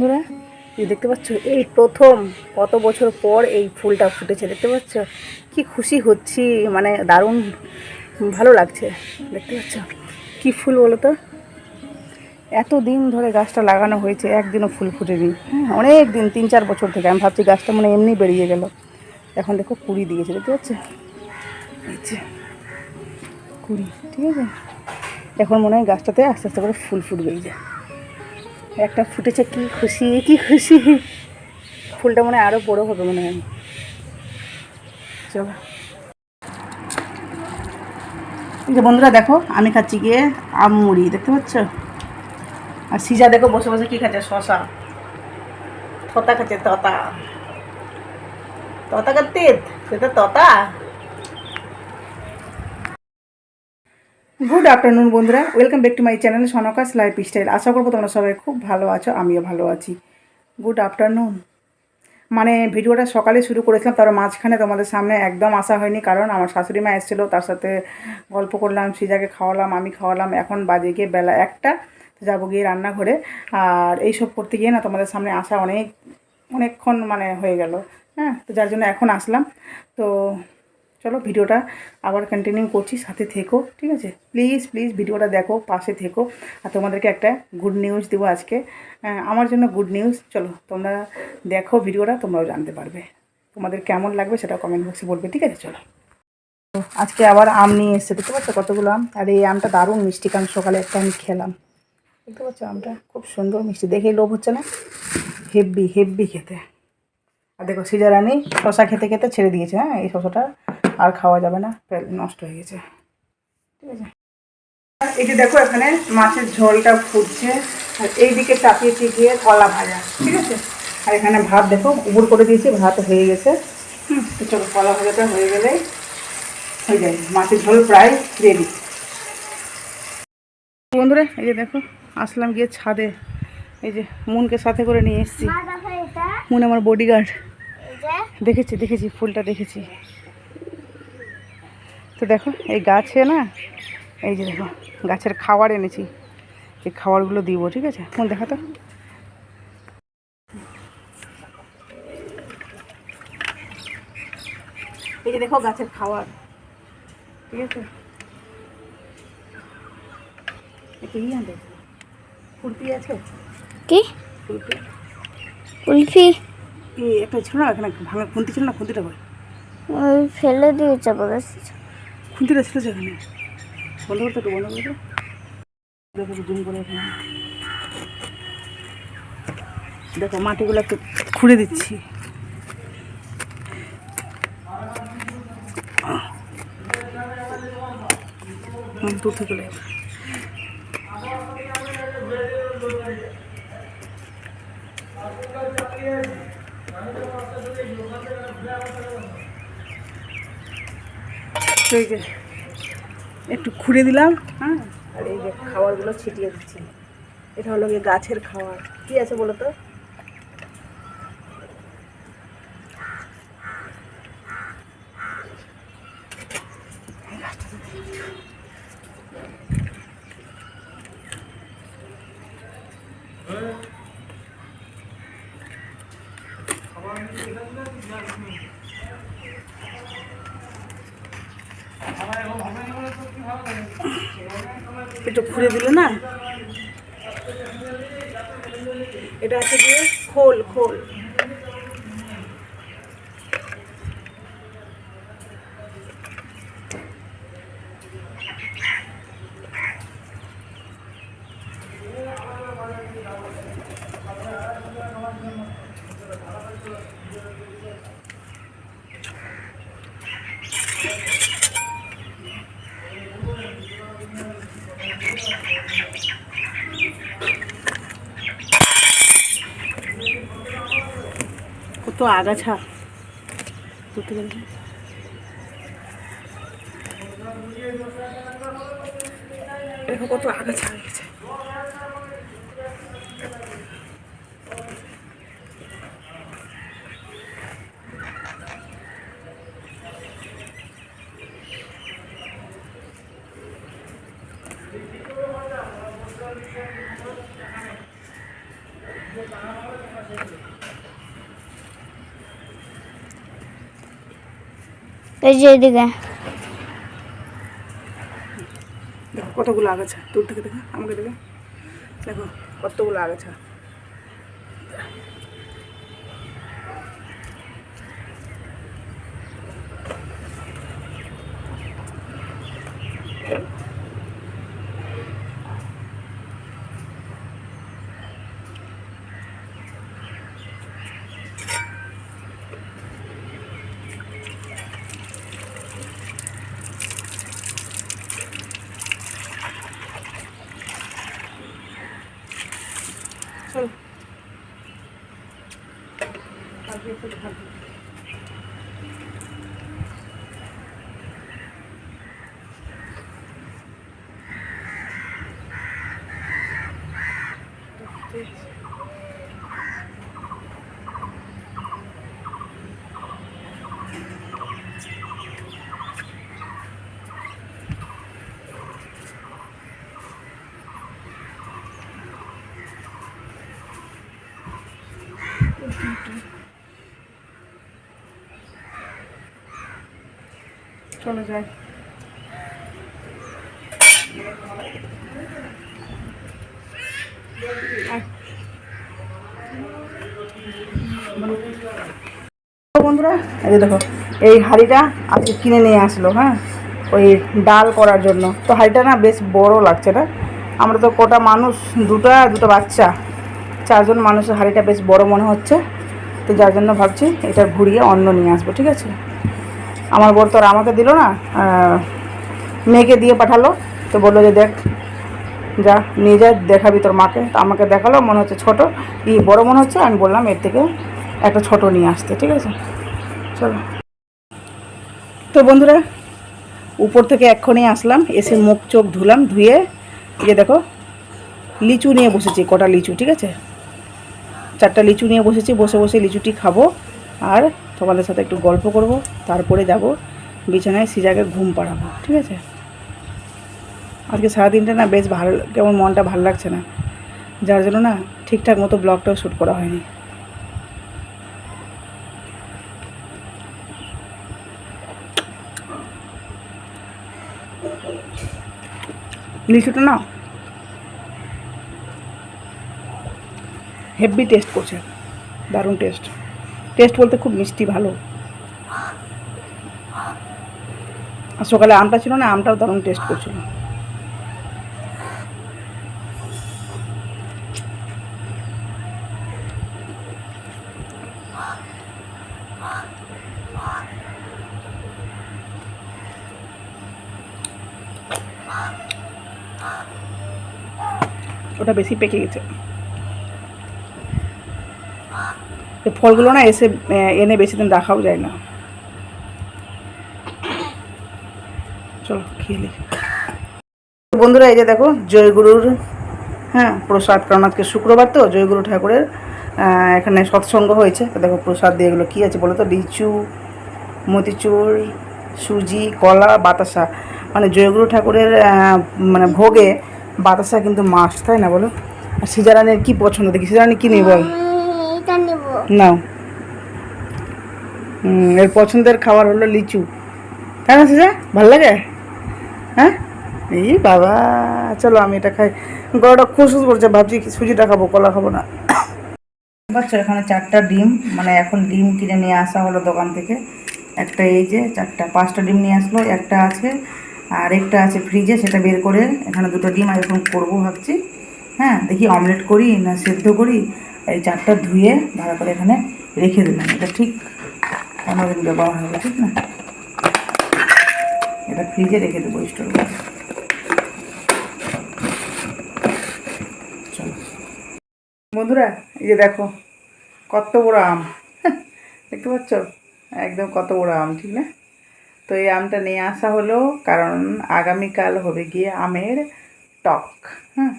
বন্ধুরা, এই দেখতে পাচ্ছ, এই প্রথম কত বছর পর এই ফুলটা ফুটেছে, দেখতে পাচ্ছ? কি খুশি হচ্ছি মানে দারুণ ভালো লাগছে, দেখতে পাচ্ছ? কি ফুল বলো তো? এত দিন ধরে গাছটা লাগানো হয়েছে, একদিনও ফুল ফুটেনি। হ্যাঁ অনেক দিন, তিন চার বছর থেকে আমি ভাবছি গাছটা মানে এমনি বেরিয়ে গেল। এখন দেখো কুড়ি দিয়েছে, দেখতে পাচ্ছ? কুড়ি, ঠিক আছে? এখন মনে হয় গাছটাতে আস্তে আস্তে করে ফুল ফুটবে এই যে একটা ফুটেছে, কি খুশি কি খুশি। ফুলটা মনে হয় আরও বড়ো হবে মনে হয়। চলো। যে বন্ধুরা দেখো, আমি খাচ্ছি গিয়ে আম মুড়ি, দেখতে পাচ্ছ? আর সিজা দেখো, বসে বসে কি খাচ্ছে? শশা। ততা খাচ্ছে ততা ততা? খাতে সেটা ততা গুড আফটারনুন বন্ধুরা। Welcome back to my channel সনকাস lifestyle আশা করব তোমরা সবাই খুব ভালো আছো, আমিও ভালো আছি। গুড আফটারনুন মানে ভিডিওটা সকালে শুরু করেছিলাম, তার মাঝখানে তোমাদের সামনে একদম আসা হয়নি, কারণ আমার শাশুড়ি মা এসেছিল, তার সাথে গল্প করলাম, সিজাকে খাওয়ালাম, আমি খাওয়ালাম, এখন বাজে গিয়ে বেলা একটা যাব গিয়ে রান্নাঘরে। আর এইসব করতে গিয়ে না, তোমাদের সামনে আসা অনেক, অনেকক্ষণ মানে হয়ে গেল। হ্যাঁ তো যার জন্য এখন আসলাম। তো চলো ভিডিওটা আবার কন্টিনিউ করছি, সাথে থেকো, ঠিক আছে? প্লিজ প্লিজ ভিডিওটা দেখো, পাশে থেকো। আর তোমাদেরকে একটা গুড নিউজ দেবো আজকে। আমার জন্য গুড নিউজ চলো, তোমরা দেখো ভিডিওটা, তোমরাও জানতে পারবে। তোমাদের কেমন লাগবে সেটা কমেন্ট বক্সে বলবে, ঠিক আছে? চলো। আজকে আবার আম নিয়ে এসছে, দেখতে পাচ্ছ কতগুলো আম? আর এই আমটা দারুণ মিষ্টি, কারণ সকালে একটা আমি খেলাম। দেখতে পাচ্ছ আমটা? খুব সুন্দর মিষ্টি, দেখেই লোভ হচ্ছে না? হেব্বি হেব্বি খেতে। আর দেখো, সিজারানি শশা খেতে খেতে ছেড়ে দিয়েছে হ্যাঁ? এই শশাটা আর খাওয়া যাবে না। নষ্ট হয়ে গেছে। ঠিক আছে। এই যে দেখো এখানে মাছের ঝোলটা ফুটছে। আর এইদিকে চাপিয়েছি গিয়ে কলা ভাজা। ঠিক আছে? আর এখানে ভাত দেখো উবুর করে দিয়েছি ভাত হয়ে গেছে। হুম চলো কলা ভাজাটা হয়ে গেলেই হয়ে যায়। মাছের ঝোল প্রায় রেডি বন্ধুরা এই যে দেখো আসলাম গিয়ে ছাদে। এই যে মুনকে সাথে করে নিয়ে এসেছি। মুন আমার বডিগার্ড দেখেছি দেখেছি ফুলটা দেখেছি। তো দেখো এই গাছে না এই যে দেখো গাছের খাবার এনেছি। এই খাবারগুলো দিব ঠিক আছে? কোন দেখা তো। এই যে দেখো গাছের খাবার ঠিক আছে? আছে? কি? একটা ছিল না এখানে ভাঙা খুন্তি ছিল না খুন্তিটা ওই ফেলে দিয়েছে খুন্তিটা ছিল যেখানে বন্ধ করতে একটু বন্ধ করতে দেখো জুম করে এখানে দেখো, মাটিগুলো একটু খুঁড়ে দিচ্ছি। দূর থেকে লেগে তো এই একটু খুঁড়ে দিলাম হ্যাঁ? আর এই যে খাবারগুলো ছিটিয়ে দিচ্ছি। এটা হলো গিয়ে গাছের খাবার। কি আছে বলো তো? এই একটু খুঁড়ে দিল না? এটা আছে গিয়ে খোল খোল। কত আগাছা। দেখো কত আগাছা হয়ে গেছে এই যে এদিকে। দেখো কতগুলো আগাছা দূর থেকে দেখো আমাকে দেখো। দেখো কতগুলো আগাছা চলো বন্ধুরা, এই দেখো, এই হাঁড়িটা আজকে কিনে নিয়ে আসলো হ্যাঁ? ওই ডাল করার জন্য। তো হাঁড়িটা না বেশ বড় লাগছে না? আমরা তো কটা মানুষ, দুটা, দুটো বাচ্চা। চারজন মানুষের হাঁড়িটা বেশ বড় মনে হচ্ছে। তো যার জন্য ভাবছি এটা ঘুরিয়ে অন্য নিয়ে আসব, ঠিক আছে? আমার বর তো আর আমাকে দিল না মেয়েকে দিয়ে পাঠালো। তো বলল যে দেখ, যা, নিয়ে যা, দেখাবি তোর মাকে। তো আমাকে দেখাল, মনে হচ্ছে ছোটো। ই, বড় মনে হচ্ছে, আমি বললাম এর থেকে একটা ছোট নিয়ে আসতে, ঠিক আছে? চলো। তো বন্ধুরা, উপর থেকে এক্ষুনি আসলাম, এসে মুখ চোখ ধুলাম, ধুয়ে, এই যে দেখো, লিচু নিয়ে বসেছি, কটা লিচু, ঠিক আছে? চারটা লিচু নিয়ে বসেছি, বসে বসে লিচুটি খাব। আর তোমাদের সাথে একটু গল্প করব, তারপরে যাব বিছানায় সিজাকে ঘুম পাড়াবো, ঠিক আছে? আজকে সারাদিনটা না বেশ ভালো, কেমন মনটা ভালো লাগছে না। যার জন্য না ঠিকঠাক মতো ব্লগটাও শ্যুট করা হয়নি। লিচুটা না হেভি টেস্ট করছে, দারুণ টেস্ট। টেস্ট বলতে খুব মিষ্টি, ভালো। আর সকালে আমটা ছিল না, আমটাও দারুণ টেস্ট করছিল। ওটা বেশি পেকে গেছে এই ফলগুলো না এসে এনে বেশি দিন রাখাও যায় না। চলো খেয়ে বন্ধুরা, এই যে দেখো, জয়গুরুর হ্যাঁ প্রসাদ। কারণ আজকে শুক্রবার তো, জয়গুরু ঠাকুরের এখানে সৎসঙ্গ হয়েছে। তো দেখো, প্রসাদ দিয়ে এগুলো কী আছে বলো তো? লিচু, মতিচুর, সুজি, কলা, বাতাসা। মানে জয়গুরু ঠাকুরের মানে ভোগে বাতাসা কিন্তু মাছ তাই না বলো? আর সিজারানের কী পছন্দ? দেখি সিজারানি কী নেই বল? এটা নেব। নাও। এর পছন্দের খাবার হলো লিচু। তাই না সিজা? ভালো লাগে? হ্যাঁ? এই বাবা, চলো আমি এটা খাই। গলাটা খুশখুশ করছে, ভাবছি সুজিটা খাব, কলা খাব না। বাচ্চা, এখানে চারটা ডিম মানে এখন ডিম কিনে নিয়ে আসা হলো দোকান থেকে। একটা এই যে চারটা, পাঁচটা ডিম নিয়ে আসলো, একটা আছে, আর একটা আছে ফ্রিজে সেটা বের করে এখানে দুটো ডিম আর এখন করব ভাবছি। হ্যাঁ দেখি অমলেট করি না সেদ্ধ করি? এই চারটা ধুয়ে ভালো করে এখানে রেখে দিলাম এটা ঠিক পনেরো দিন ব্যবহার হবে, ঠিক না? এটা ফ্রিজে রেখে দেবো স্টোর করে। বন্ধুরা, এই যে দেখো, কত বড় আম। দেখতে পাচ্ছ? একদম কত বড় আম, ঠিক না? তো এই আমটা নিয়ে আসা হলো কারণ আগামীকাল হবে গিয়ে আমের টক হ্যাঁ?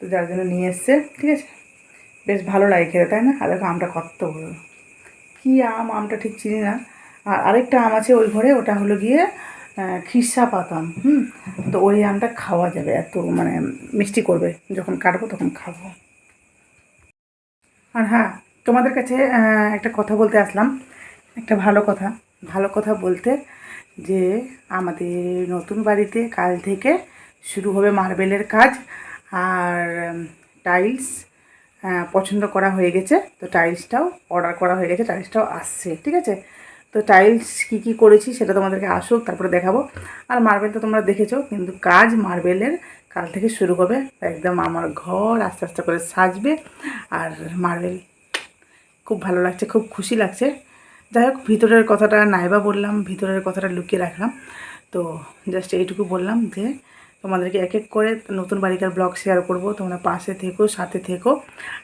তো যার জন্য নিয়ে এসছে, ঠিক আছে? বেশ ভালো লাগে খেতে, তাই না? আর দেখো আমটা কত বড়। কী আম? আমটা ঠিক চিনি না। আর আরেকটা আম আছে ওই ঘরে, ওটা হলো গিয়ে খিরসা পাতাম, হুম? তো ওই আমটা খাওয়া যাবে, এত মানে মিষ্টি করবে। যখন কাটবো তখন খাব। আর হ্যাঁ তোমাদের কাছে একটা কথা বলতে আসলাম। একটা ভালো কথা। ভালো কথা বলতে যে, আমাদের নতুন বাড়িতে কাল থেকে শুরু হবে মার্বেলের কাজ। আর টাইলস পছন্দ করা হয়ে গেছে। তো টাইলসটাও অর্ডার করা হয়ে গেছে টাইলসটাও আসছে, ঠিক আছে? তো টাইলস কী কী করেছি সেটা তোমাদেরকে আসুক, তারপরে দেখাবো। আর মার্বেল তো তোমরা দেখেছ, কিন্তু কাজ মার্বেলের কাল থেকে শুরু হবে। একদম আমার ঘর আস্তে আস্তে করে সাজবে। আর মার্বেল খুব ভালো লাগছে, খুব খুশি লাগছে। যাই হোক, ভিতরের কথাটা নাইবা বললাম, ভিতরের কথাটা লুকিয়ে রাখলাম। তো জাস্ট এইটুকু বললাম যে তোমাদেরকে এক এক করে নতুন বাড়িকার ব্লগ শেয়ার করব। তোমরা পাশে থেকো, সাথে থেকো,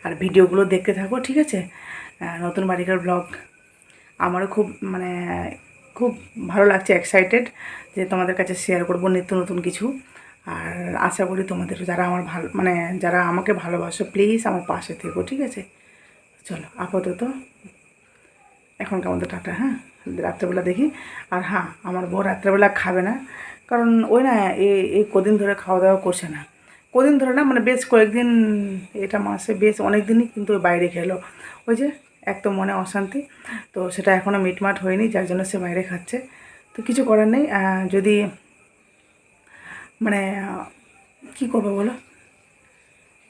আর ভিডিওগুলো দেখতে থাকো, ঠিক আছে? নতুন বাড়িকার ব্লগ আমারও খুব মানে খুব ভালো লাগছে এক্সাইটেড যে তোমাদের কাছে শেয়ার করব নিত্য নতুন কিছু। আর আশা করি তোমাদের, যারা আমার ভালো মানে যারা আমাকে ভালোবাসো প্লিজ আমার পাশে থেকো, ঠিক আছে? চলো, আপাতত এখনকার মতো টাটা হ্যাঁ? রাত্রেবেলা দেখি। আর হ্যাঁ আমার বউ রাত্রেবেলা খাবে না। কারণ ওই না এই কদিন ধরে খাওয়া দাওয়া করছে না। কদিন ধরে না মানে বেশ কয়েকদিন, এটা মাসে বেশ অনেক দিনই কিন্তু বাইরে খেলো ওই যে, এক তো মনে অশান্তি, তো সেটা এখনও মিটমাট হয়নি, যার জন্য সে বাইরে খাচ্ছে। তো কিছু করার নেই যদি মানে কী করব বলো?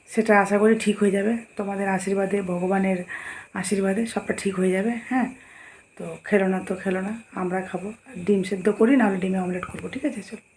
সেটা আশা করি ঠিক হয়ে যাবে। তোমাদের আশীর্বাদে, ভগবানের আশীর্বাদে সবটা ঠিক হয়ে যাবে হ্যাঁ? তো খেলো না তো খেলো না, আমরা খাব। ডিম সেদ্ধ করি, নাহলে ডিমে অমলেট করব, ঠিক আছে? চল।